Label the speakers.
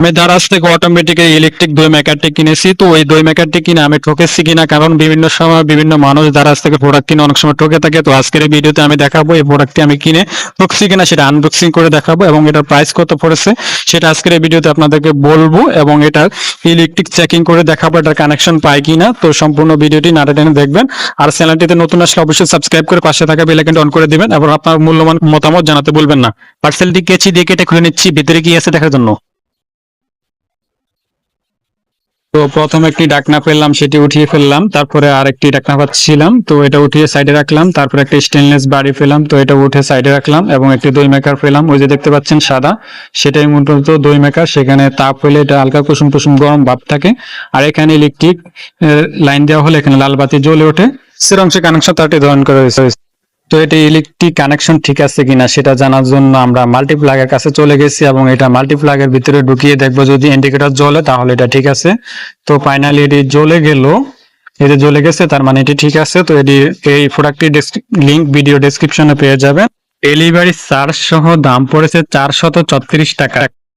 Speaker 1: আমি দারাজ থেকে automatic electric দই মেকারটি কিনেছি, তো ওই দই মেকারটি কিনে আমি ঠকেছি কিনা, কারণ বিভিন্ন সময় বিভিন্ন মানুষ দারাজ থেকে প্রোডাক্ট কিনে অনেক সময় ঠকে থাকে, তো আজকের ভিডিওতে আমি দেখাবো এই প্রোডাক্টটি আমি কিনে ঠকছি কিনা সেটা আনবক্সিং করে দেখাবো এবং এটার প্রাইস কত পড়েছে সেটা আজকের ভিডিওতে আপনাদেরকে বলব এবং এটার ইলেকট্রিক চেকিং করে দেখাবো এটার কানেকশন পাই কিনা, তো সম্পূর্ণ ভিডিওটি নাটে টেনে দেখবেন। আর চ্যানেলটিতে নতুন আসলে অবশ্যই সাবস্ক্রাইব করে পাশে থাকা বেল আইকনটা অন করে দিবেন এবং আপনার মূল্যবান মতামত জানাতে বলবেন না। পার্সেলটি কেচি দিয়ে কেটে খুলে নিচ্ছি, ভিতরে কি আছে দেখার জন্য? তো প্রথম একটি ডাকনা পেলাম, সেটি উঠিয়ে ফেললাম, তারপরে আরেকটি ডাকনা পাচ্ছিলাম, তো এটা উঠিয়ে সাইডে রাখলাম, তারপরে একটা স্টেনলেস বাড়ি পেলাম, তো এটা উঠে সাইডে রাখলাম এবং একটি দই মেকার পেলাম। ওই যে দেখতে পাচ্ছেন সাদা, সেটাই মূলত দই মেকার সেখানে তাপ হলে এটা হালকা কুসুম কুসুম গরম ভাব থাকে। আর এখানে ইলেকট্রিক লাইন দেওয়া হলে এখানে লাল বাতি জ্বলে ওঠে। সেরংশে কানেকশন তারটি ধরন করা হয়েছে। তো এটা ইলেকট্রিক কানেকশন ঠিক আছে কিনা সেটা জানার জন্য আমরা মাল্টিপ্লাগের কাছে চলে গেছি এবং এটা মাল্টিপ্লাগের ভিতরে ঢুকিয়ে দেখব যদি ইন্ডিকেটর জ্বলে তাহলে এটা ঠিক আছে। তো ফাইনালি এটি জ্বলে গেল। এটি জ্বলে গেছে, তার মানে এটি ঠিক আছে। তো এটি এই প্রোডাক্টটির লিংক ভিডিও ডেসক্রিপশনে পেয়ে যাবেন। ডেলিভারি চার্জ সহ দাম পড়েছে চারশত টাকা।